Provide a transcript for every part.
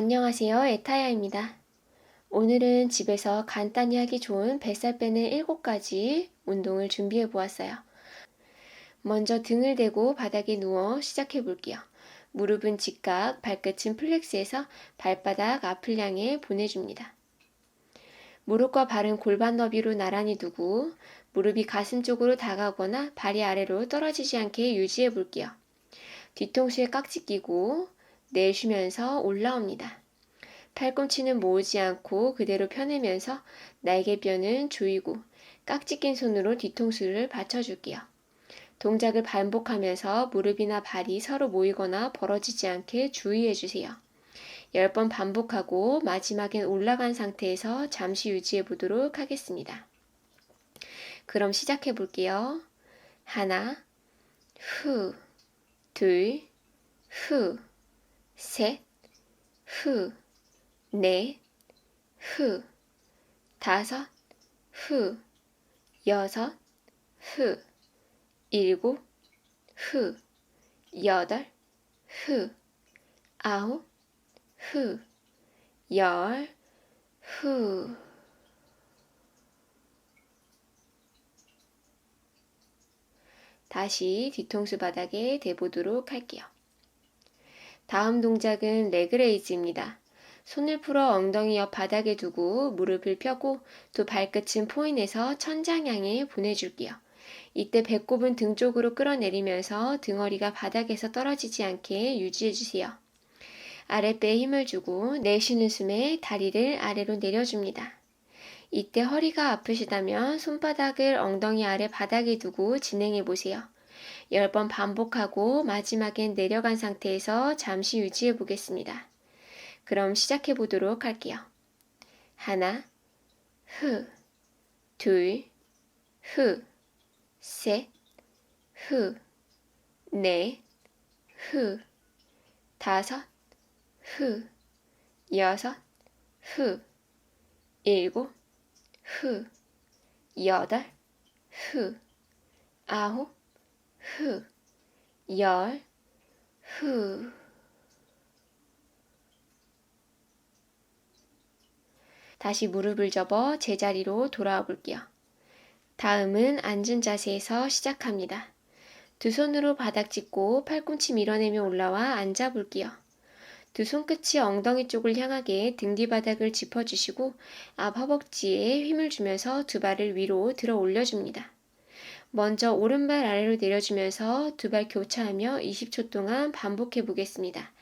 안녕하세요. 에타야입니다. 오늘은 집에서 간단히 하기 좋은 뱃살 빼는 7가지 운동을 준비해 보았어요. 먼저 등을 대고 바닥에 누워 시작해 볼게요. 무릎은 직각, 발끝은 플렉스해서 발바닥 앞을 향해 보내줍니다. 무릎과 발은 골반 너비로 나란히 두고 무릎이 가슴 쪽으로 다가오거나 발이 아래로 떨어지지 않게 유지해 볼게요. 뒤통수에 깍지 끼고 내쉬면서 올라옵니다. 팔꿈치는 모으지 않고 그대로 펴내면서 날개뼈는 조이고 깍지 낀 손으로 뒤통수를 받쳐줄게요. 동작을 반복하면서 무릎이나 발이 서로 모이거나 벌어지지 않게 주의해 주세요. 10번 반복하고 마지막엔 올라간 상태에서 잠시 유지해 보도록 하겠습니다. 그럼 시작해 볼게요. 하나, 후, 둘, 후, 셋, 후, 넷, 후, 다섯, 후, 여섯, 후, 일곱, 후, 여덟, 후, 아홉, 후, 열, 후. 다시 뒤통수 바닥에 대보도록 할게요. 다음 동작은 레그레이즈입니다. 손을 풀어 엉덩이 옆 바닥에 두고 무릎을 펴고 두 발끝은 포인해서 천장 향해 보내줄게요. 이때 배꼽은 등 쪽으로 끌어내리면서 등허리가 바닥에서 떨어지지 않게 유지해주세요. 아랫배에 힘을 주고 내쉬는 숨에 다리를 아래로 내려줍니다. 이때 허리가 아프시다면 손바닥을 엉덩이 아래 바닥에 두고 진행해 보세요. 10번 반복하고 마지막엔 내려간 상태에서 잠시 유지해 보겠습니다. 그럼 시작해 보도록 할게요. 하나, 후, 둘, 후, 셋, 후, 넷, 후, 다섯, 후, 여섯, 후, 일곱, 후, 여덟, 후, 아홉, 후, 열, 후. 다시 무릎을 접어 제자리로 돌아와 볼게요. 다음은 앉은 자세에서 시작합니다. 두 손으로 바닥 짚고 팔꿈치 밀어내며 올라와 앉아 볼게요. 두 손끝이 엉덩이 쪽을 향하게 등 뒤바닥을 짚어주시고 앞 허벅지에 힘을 주면서 두 발을 위로 들어 올려줍니다. 먼저 오른발 아래로 내려주면서 두 발 교차하며 20초 동안 반복해 보겠습니다.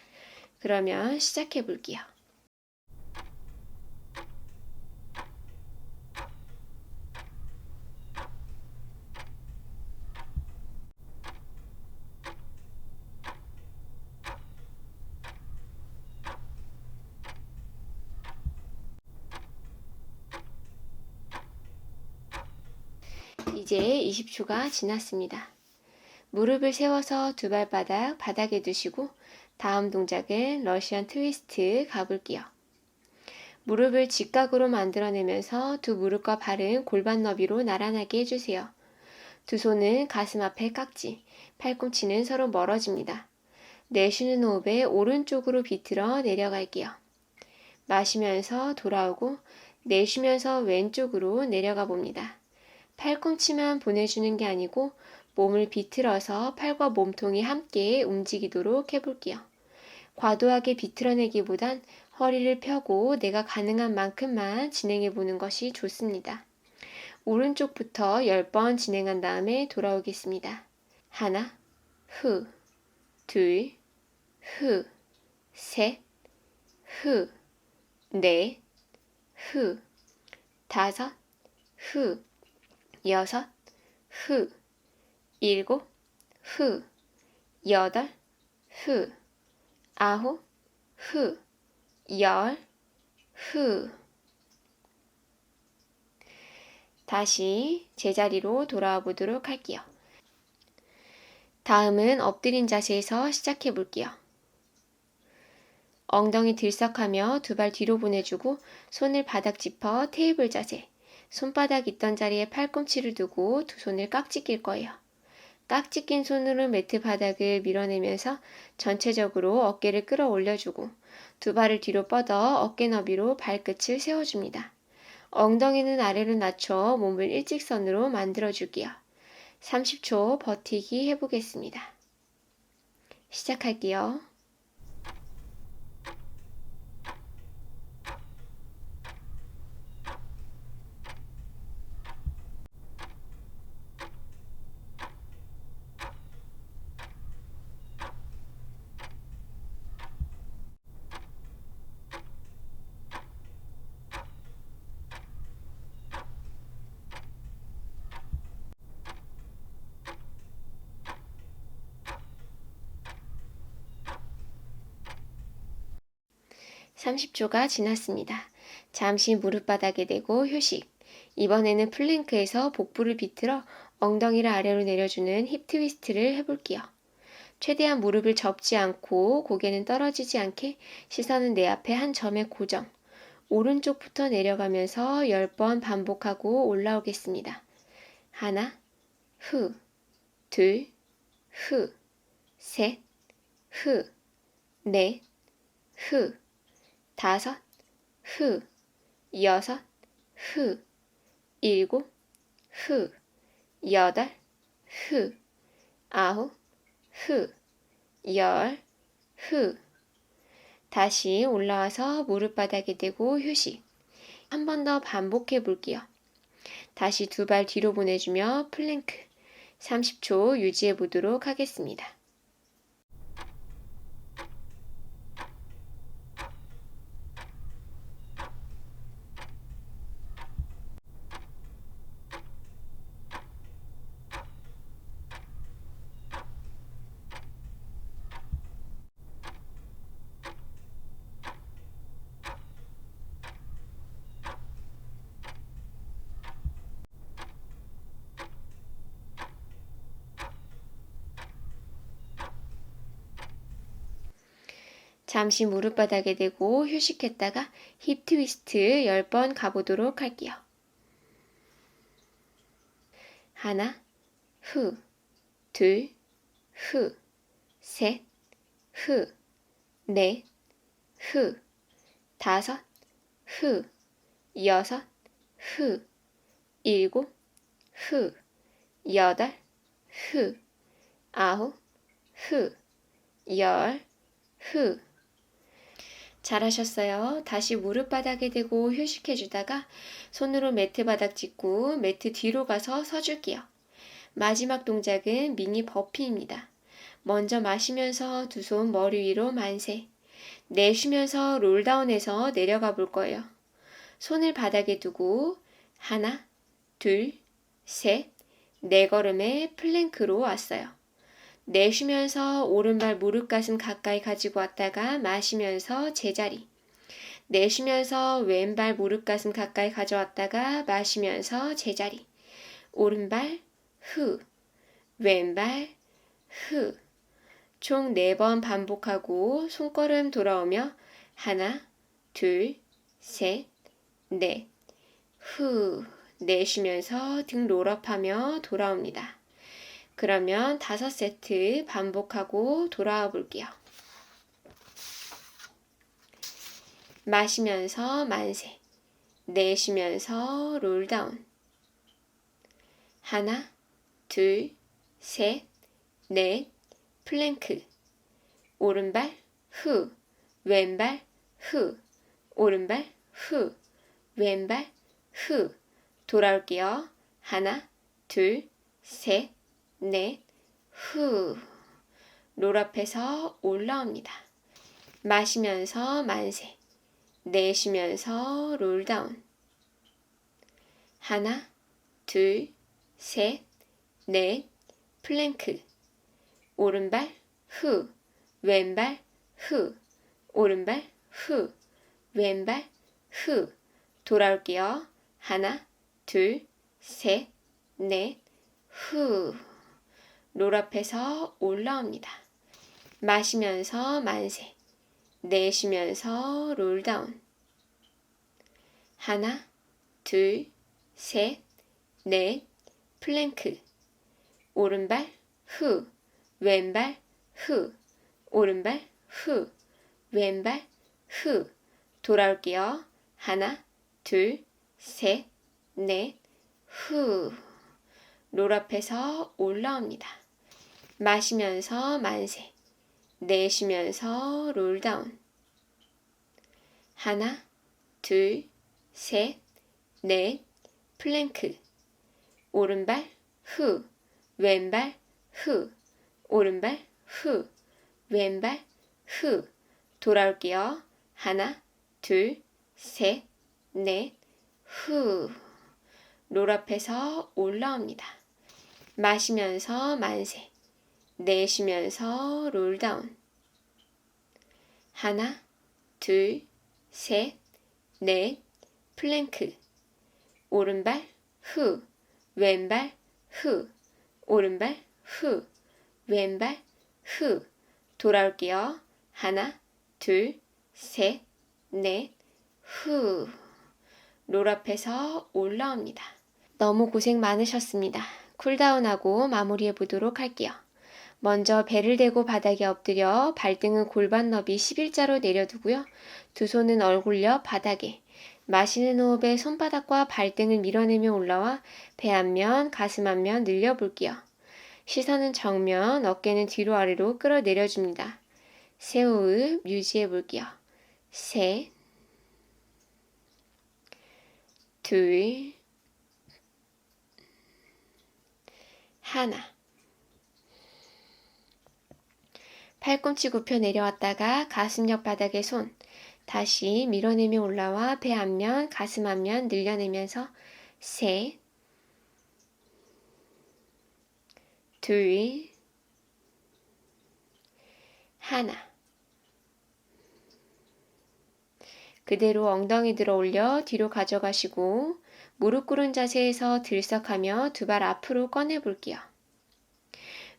그러면 시작해 볼게요. 이제 20초가 지났습니다. 무릎을 세워서 두 발바닥 바닥에 두시고 다음 동작은 러시안 트위스트 가볼게요. 무릎을 직각으로 만들어내면서 두 무릎과 발은 골반 너비로 나란하게 해주세요. 두 손은 가슴 앞에 깍지, 팔꿈치는 서로 멀어집니다. 내쉬는 호흡에 오른쪽으로 비틀어 내려갈게요. 마시면서 돌아오고 내쉬면서 왼쪽으로 내려가 봅니다. 팔꿈치만 보내주는 게 아니고 몸을 비틀어서 팔과 몸통이 함께 움직이도록 해볼게요. 과도하게 비틀어내기보단 허리를 펴고 내가 가능한 만큼만 진행해 보는 것이 좋습니다. 오른쪽부터 10번 진행한 다음에 돌아오겠습니다. 하나, 후, 둘, 후, 셋, 후, 넷, 후, 다섯, 후, 여섯, 후, 일곱, 후, 여덟, 후, 아홉, 후, 열, 후. 다시 제자리로 돌아와 보도록 할게요. 다음은 엎드린 자세에서 시작해 볼게요. 엉덩이 들썩하며 두 발 뒤로 보내주고 손을 바닥 짚어 테이블 자세. 손바닥 있던 자리에 팔꿈치를 두고 두 손을 깍지 낄 거예요. 깍지 낀 손으로 매트 바닥을 밀어내면서 전체적으로 어깨를 끌어올려주고 두 발을 뒤로 뻗어 어깨 너비로 발끝을 세워줍니다. 엉덩이는 아래로 낮춰 몸을 일직선으로 만들어주기요. 30초 버티기 해보겠습니다. 시작할게요. 삼십 초가 지났습니다. 잠시 무릎바닥에 대고 휴식. 이번에는 플랭크에서 복부를 비틀어 엉덩이를 아래로 내려주는 힙 트위스트를 해볼게요. 최대한 무릎을 접지 않고 고개는 떨어지지 않게 시선은 내 앞에 한 점에 고정. 오른쪽부터 내려가면서 10번 반복하고 올라오겠습니다. 하나, 후, 둘, 후, 셋, 후, 넷, 후, 다섯, 후, 여섯, 후, 일곱, 후, 여덟, 후, 아홉, 후, 열, 후. 다시 올라와서 무릎 바닥에 대고 휴식. 한 번 더 반복해 볼게요. 다시 두 발 뒤로 보내주며 플랭크. 30초 유지해 보도록 하겠습니다. 잠시 무릎 바닥에 대고 휴식했다가 힙 트위스트 10번 가보도록 할게요. 하나, 후, 둘, 후, 셋, 후, 넷, 후, 다섯, 후, 여섯, 후, 일곱, 후, 여덟, 후, 아홉, 후, 열, 후. 잘하셨어요. 다시 무릎 바닥에 대고 휴식해 주다가 손으로 매트 바닥 짚고 매트 뒤로 가서 서줄게요. 마지막 동작은 미니 버피입니다. 먼저 마시면서 두 손 머리 위로 만세. 내쉬면서 롤다운해서 내려가 볼 거예요. 손을 바닥에 두고 하나, 둘, 셋, 네 걸음의 플랭크로 왔어요. 내쉬면서 오른발 무릎 가슴 가까이 가지고 왔다가 마시면서 제자리. 내쉬면서 왼발 무릎 가슴 가까이 가져왔다가 마시면서 제자리. 오른발 후. 왼발 후. 총 4번 반복하고 손걸음 돌아오며 하나, 둘, 셋, 넷. 후. 내쉬면서 등 롤업하며 돌아옵니다. 그러면 다섯 세트 반복하고 돌아와 볼게요. 마시면서 만세. 내쉬면서 롤다운. 하나, 둘, 셋, 넷, 플랭크. 오른발, 후. 왼발, 후. 오른발, 후. 왼발, 후. 돌아올게요. 하나, 둘, 셋, 넷, 후. 롤 앞에서 올라옵니다. 마시면서 만세. 내쉬면서 롤다운. 하나, 둘, 셋, 넷, 플랭크. 오른발, 후. 왼발, 후. 오른발, 후. 왼발, 후. 돌아올게요. 하나, 둘, 셋, 넷, 후. 롤 앞에서 올라옵니다. 마시면서 만세. 내쉬면서 롤다운. 하나, 둘, 셋, 넷, 플랭크. 오른발, 후, 왼발, 후, 오른발, 후, 왼발, 후. 돌아올게요. 하나, 둘, 셋, 넷, 후. 롤 앞에서 올라옵니다. 마시면서 만세. 내쉬면서 롤다운. 하나, 둘, 셋, 넷, 플랭크. 오른발, 후, 왼발, 후, 오른발, 후, 왼발, 후. 돌아올게요. 하나, 둘, 셋, 넷, 후. 롤 앞에서 올라옵니다. 마시면서 만세. 내쉬면서 롤다운. 하나, 둘, 셋, 넷, 플랭크. 오른발, 후, 왼발, 후, 오른발, 후, 왼발, 후. 돌아올게요. 하나, 둘, 셋, 넷, 후. 롤 앞에서 올라옵니다. 너무 고생 많으셨습니다. 쿨다운하고 마무리해 보도록 할게요. 먼저 배를 대고 바닥에 엎드려 발등은 골반 너비 11자로 내려두고요. 두 손은 얼굴 옆 바닥에 마시는 호흡에 손바닥과 발등을 밀어내며 올라와 배 앞면, 가슴 앞면 늘려볼게요. 시선은 정면, 어깨는 뒤로 아래로 끌어내려줍니다. 세 호흡 유지해 볼게요. 셋, 둘, 하나. 팔꿈치 굽혀 내려왔다가 가슴 옆 바닥에 손. 다시 밀어내며 올라와 배 앞면, 가슴 앞면 늘려내면서 셋, 둘, 하나. 그대로 엉덩이 들어 올려 뒤로 가져가시고 무릎 꿇은 자세에서 들썩하며 두 발 앞으로 꺼내 볼게요.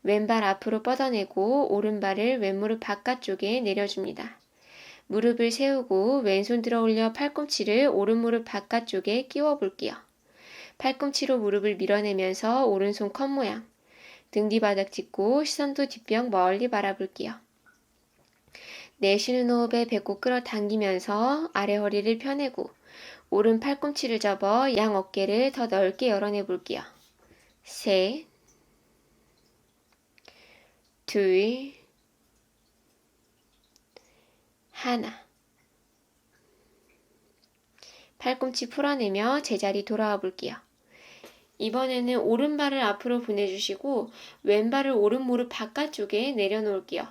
왼발 앞으로 뻗어내고 오른발을 왼무릎 바깥쪽에 내려줍니다. 무릎을 세우고 왼손 들어 올려 팔꿈치를 오른무릎 바깥쪽에 끼워 볼게요. 팔꿈치로 무릎을 밀어내면서 오른손 컵 모양. 등 뒤바닥 짚고 시선도 뒷병 멀리 바라볼게요. 내쉬는 호흡에 배꼽 끌어당기면서 아래 허리를 펴내고 오른 팔꿈치를 접어 양 어깨를 더 넓게 열어내 볼게요. 셋, 둘, 하나. 팔꿈치 풀어내며 제자리 돌아와 볼게요. 이번에는 오른발을 앞으로 보내주시고 왼발을 오른 무릎 바깥쪽에 내려놓을게요.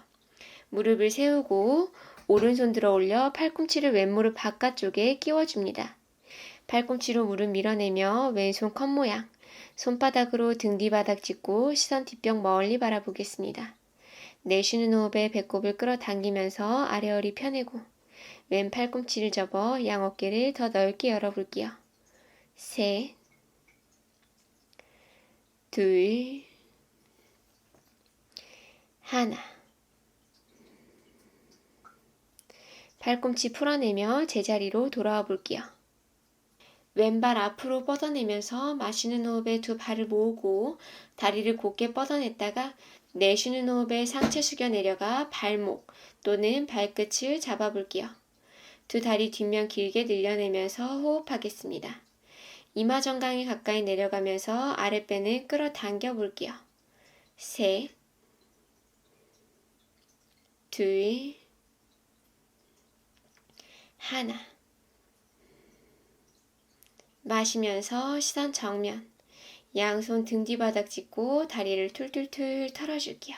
무릎을 세우고 오른손 들어 올려 팔꿈치를 왼무릎 바깥쪽에 끼워줍니다. 팔꿈치로 무릎 밀어내며 왼손 컵 모양, 손바닥으로 등 뒤바닥 짚고 시선 뒷벽 멀리 바라보겠습니다. 내쉬는 호흡에 배꼽을 끌어당기면서 아래 허리 펴내고 왼 팔꿈치를 접어 양 어깨를 더 넓게 열어볼게요. 셋, 둘, 하나. 팔꿈치 풀어내며 제자리로 돌아와 볼게요. 왼발 앞으로 뻗어내면서 마시는 호흡에 두 발을 모으고 다리를 곧게 뻗어냈다가 내쉬는 호흡에 상체 숙여 내려가 발목 또는 발끝을 잡아볼게요. 두 다리 뒷면 길게 늘려내면서 호흡하겠습니다. 이마 정강이 가까이 내려가면서 아랫배는 끌어당겨 볼게요. 셋, 둘, 하나. 마시면서 시선 정면. 양손 등 뒤바닥 짚고 다리를 툴툴툴 털어줄게요.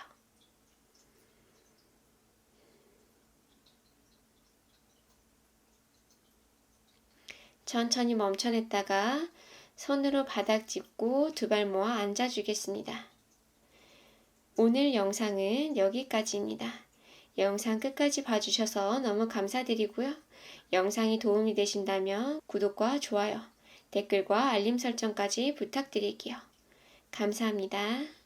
천천히 멈춰냈다가 손으로 바닥 짚고 두 발 모아 앉아주겠습니다. 오늘 영상은 여기까지입니다. 영상 끝까지 봐주셔서 너무 감사드리고요. 영상이 도움이 되신다면 구독과 좋아요, 댓글과 알림 설정까지 부탁드릴게요. 감사합니다.